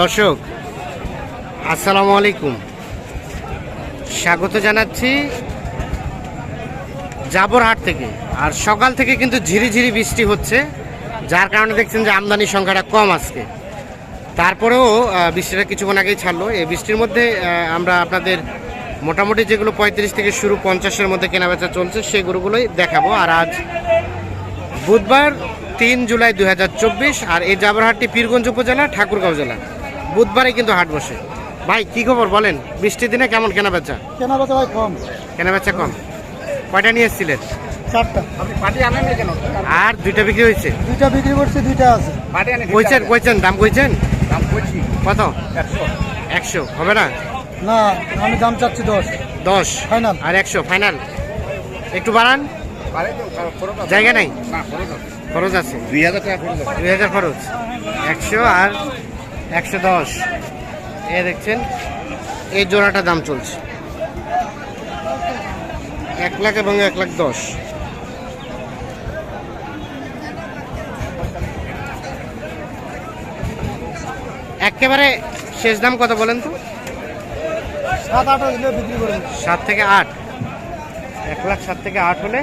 দর্শক, আসসালামু আলাইকুম। স্বাগত জানাচ্ছি জাবরহাট থেকে। আর সকাল থেকে কিন্তু ঝিরিঝিরি বৃষ্টি হচ্ছে, যার কারণে দেখছেন যে আমদানির সংখ্যাটা কম আজকে। তারপরেও বৃষ্টিটা কিছুক্ষণ আগেই ছাড়লো। এই বৃষ্টির মধ্যে আমরা আপনাদের মোটামুটি যেগুলো পঁয়ত্রিশ থেকে শুরু পঞ্চাশের মধ্যে কেনাবেচা চলছে, সেগুলোগুলোই দেখাবো। আর আজ বুধবার তিন জুলাই দুই হাজার চব্বিশ, আর এই জাবরহাটটি পীরগঞ্জ উপজেলা, ঠাকুরগাঁও জেলা। বুধবারে কিন্তু হাট বসে। ভাই কি খবর বলেন? বৃষ্টির দিনে কেমন কেনাবেচা? কেনা বেচা ভাই কম। কেনাবেচা কম। কয়টা নিয়ে এসেছিলেন? চারটা। আর দুইটা বিক্রি হয়েছে? দুইটা বিক্রি করছে দুইটা আছে। কইছেন কইছেন দাম কইছেন? কত? একশো। হবে না? না আমি দাম চাচ্ছি দশ। দশ? Final. আর একশো ফাইনাল? একটু বাড়ান। জায়গা নাই? খরচ আছে? দুই হাজার টাকা খরচ আছে। দুই হাজার খরচ। একশো আর একশো দশ। এ দেখছেন এই জোড়াটা দাম চলছে। এক লাখ এবং এক লাখ দশ। একেবারে শেষ দাম কত বলেন তো? সাত আট বিক্রি করে দেব। সাত থেকে আট। এক লাখ সাত থেকে আট হলে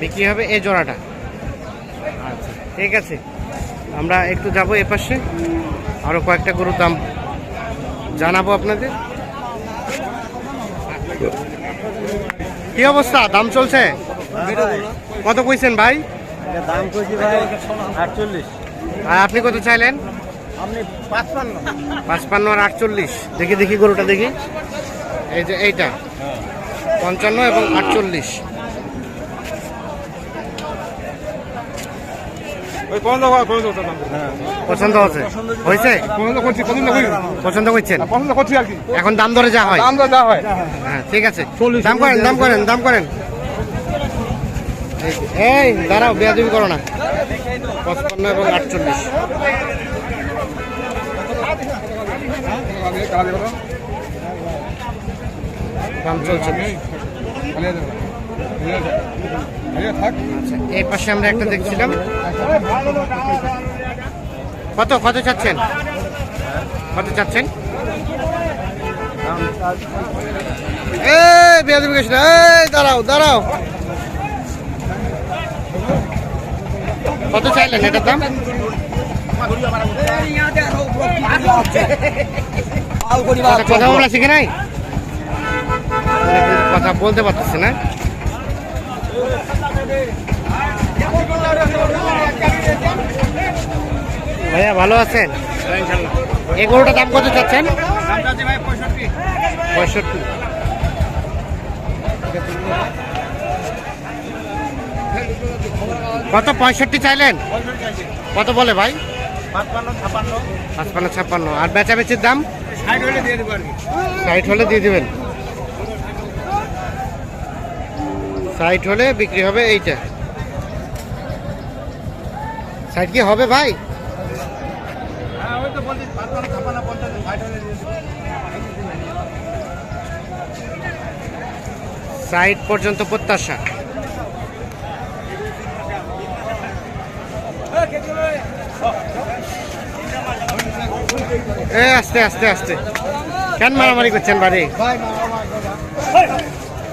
বিক্রি হবে এই জোড়াটা। আচ্ছা ঠিক আছে। আমরা একটু যাব এ পাশে আরও কয়েকটা গরুর দাম জানাব আপনাদের? কি অবস্থা? দাম চলছে? কত কইছেন ভাই? দাম কইছি ভাই আটচল্লিশ। আর আপনি কত চাইলেন? পাঁচপান্ন। পাঁচপান্ন আর আটচল্লিশ। দেখি দেখি গরুটা দেখি। এই যে এইটা। পঞ্চান্ন এবং আটচল্লিশ। পছন্দ হয়, পছন্দ হচ্ছে হয়েছে? পছন্দ করছি, পছন্দ করি। পছন্দ করছেন? পছন্দ করছি আর কি। এখন দাম ধরে যা হয়। দাম তো যা হয়। হ্যাঁ ঠিক আছে। দাম করেন দাম করেন দাম করেন। এই- দাঁড়াও বেয়াদবি করো না। পঁচপান্ন এবং আটচল্লিশ। দাম চলছে। এই পাশে আমরা একটা দেখছিলাম। কত কত চাচ্ছেন? কত চাচ্ছেন? এই বেয়াদবি দাঁড়াও দাঁড়াও। কত চাইলেন এটার দাম? কথা বলা শিখে নাই কথা বলতে পারতেছে না। ভাইয়া ভালো আছেন? এই গরুটার দাম কত চাচ্ছেন? পঁয়ষট্টি। কত পঁয়ষট্টি চাইলেন? কত বলে ভাই? পাঁচপান্ন ছাপ্পান্ন আর বেচাবেচির দাম? সাইট হলে দিয়ে দেবেন। সাইট হলে বিক্রি হবে এইটা। সাইট কি হবে ভাই? সাইট পর্যন্ত প্রত্যাশা। এ আস্তে আস্তে আস্তে। কেন মারামারি করছেন বাড়ি?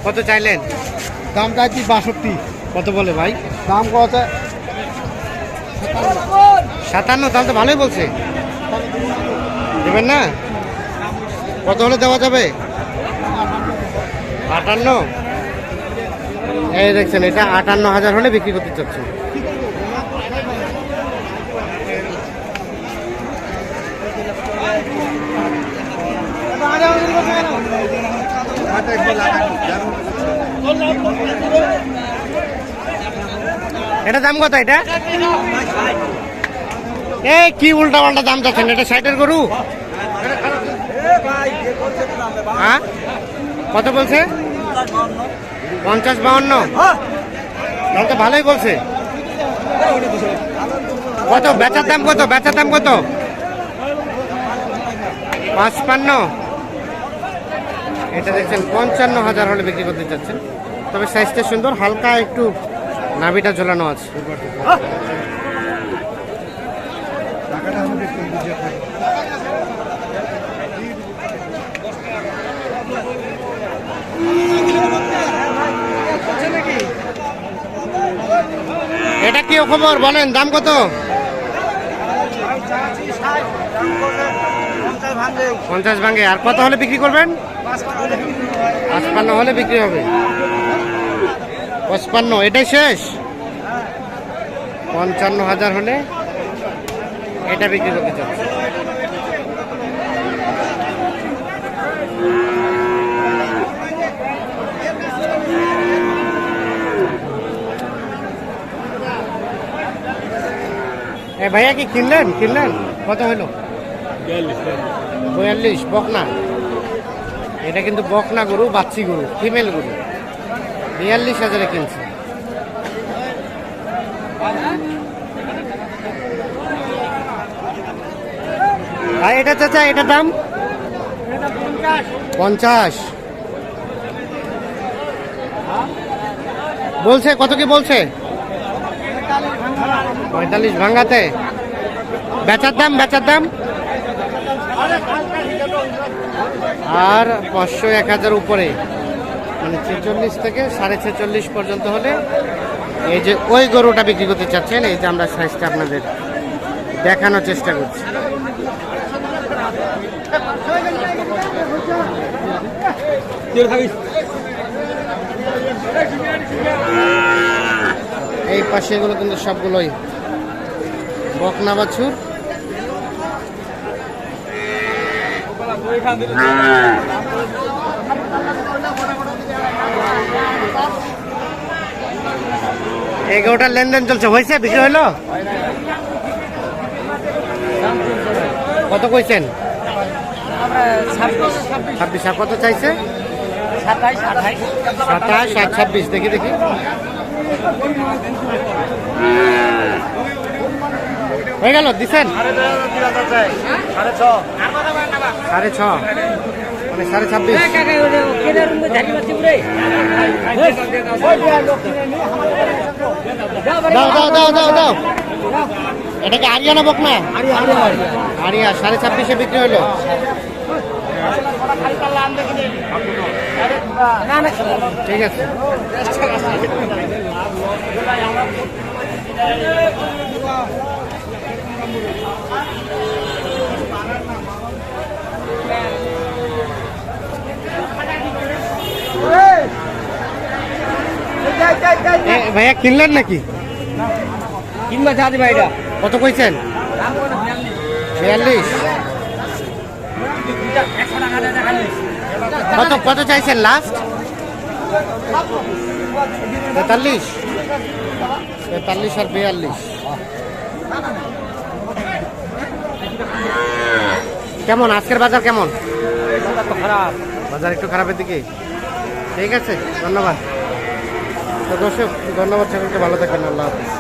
কত চাইলেন? দাম চাইছি বাষট্টি? কত বলে ভাই? দাম কত? সাতান্ন তাহলে তো ভালোই বলছে। দেবেন না? কত হলে দেওয়া যাবে? আটান্ন। এই দেখছেন এটা আটান্ন হাজার হলে বিক্রি করতে চাচ্ছেন এটা দাম কত এটা? এই, কি উল্টা পাল্টা দাম চাচ্ছেন? এটা সাইডের গরু? হ্যাঁ? কত বলছে? পঞ্চাশ বাউন্ন। তাহলে তো ভালোই বলছে। কত? বেচার দাম কত? বেচার দাম কত? পাঁচপান্ন। এটা দেখছেন, পঞ্চান্ন হাজার হলে বিক্রি করতে চাচ্ছেন। তবে সাইজটা সুন্দর, হালকা একটু নাভিটা ঝোলানো আছে। এটা কি খবর? বলেন, দাম কত? পঞ্চাশ ভাঙে। আর কত হলে বিক্রি করবেন? পাঁচপান্ন হলে বিক্রি হবে। পঁচপান্ন এটাই শেষ? পঞ্চান্ন হাজার হলে এটা বিক্রি করতে চাচ্ছে। এ ভাইয়া কি কিনলেন? কিনলেন? কত হলো? বয়াল্লিশ বকনা। এটা কিন্তু বকনা গরু বাচ্চি গরু ফিমেল গরু। বিয়াল্লিশ হাজারে কিনছে। এটা চাচা এটা দাম? পঞ্চাশ। বলছে, কত কি বলছে? পঁয়তাল্লিশ ভাঙ্গাতে। বেচার দাম বেচার দাম? আর পাঁচশো, এক হাজার উপরে। মানে ছেচল্লিশ থেকে সাড়ে ছেচল্লিশ পর্যন্ত হলে এই যে ওই গরুটা বিক্রি করতে চাচ্ছেন, এই যে আমরা সাইজটা আপনাদের দেখানোর চেষ্টা করছি। এই পাশে এগুলো কিন্তু সবগুলোই বকনা বাছুর এই গরুটার লেনদেন চলছে। হয়েছে? বিক্রি হলো? কত কইছেন? ছাব্বিশ। আর কত চাইছে? সাতাশ আর ছাব্বিশ। দেখি দেখি। হয়ে গেল? দিছেন? সাড়ে ছ। মানে সাড়ে ছাব্বিশ। দাও দাও দাও দাও দাও এটা কি আরিয়ানা বক না আরিয়া সাড়ে ছাব্বিশে বিক্রি হলো ঠিক আছে এ, ভাইয়া কিনলেন নাকি? কিংবা চাঁদি ভাইটা কত কইছেন? বিয়াল্লিশ। কত কত চাইছেন লাস্ট তেতাল্লিশ। তেতাল্লিশ আর বিয়াল্লিশ। কেমন? আজকের বাজার কেমন? খারাপ। বাজার একটু খারাপের দিকে। ঠিক আছে ধন্যবাদ। দর্শক ধন্যবাদ সকলকে ভালো থাকেন আল্লাহ হাফিজ।